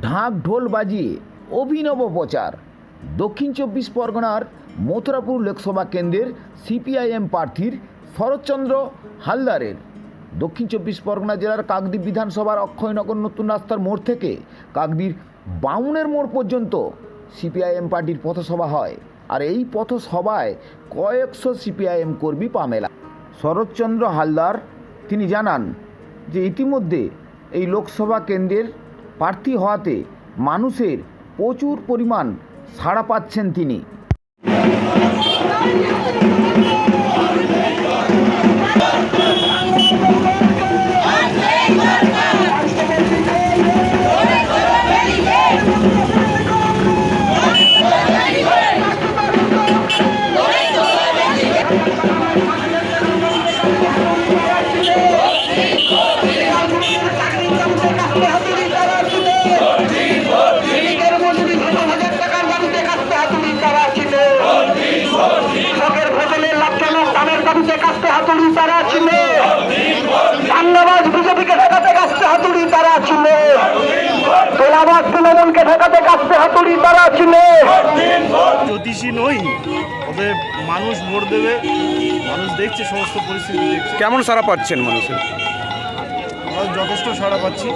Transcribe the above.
ঢাক ঢোল বাজিয়ে অভিনব প্রচার। দক্ষিণ চব্বিশ পরগনার মথুরাপুর লোকসভা কেন্দ্রের সিপিআইএম প্রার্থীর শরৎচন্দ্র হালদারের। দক্ষিণ চব্বিশ পরগনা জেলার কাকদ্বীপ বিধানসভার অক্ষয়নগর নতুন রাস্তার মোড় থেকে কাকদ্বীর বাউনের মোড় পর্যন্ত সিপিআইএম পার্টির পথসভা হয়। আর এই পথসভায় কয়েকশো সিপিআইএম কর্মী পামেলা। শরৎচন্দ্র হালদার তিনি জানান যে ইতিমধ্যে এই লোকসভা কেন্দ্রের প্রার্থী হওয়াতে মানুষের প্রচুর পরিমাণ সাড়া পাচ্ছেন তিনি। শ্রমিকের তোলাবাদ তৃণমূলকে ঠেকাতে কাটতে হাতুড়ি তারা ছিল। জ্যোতিষী নই তবে মানুষ ভোট দেবে মানুষ দেখছে সমস্ত পরিস্থিতি দেখছে। কেমন সারা পাচ্ছেন মানুষের? আমরা যথেষ্ট সাড়া পাচ্ছি।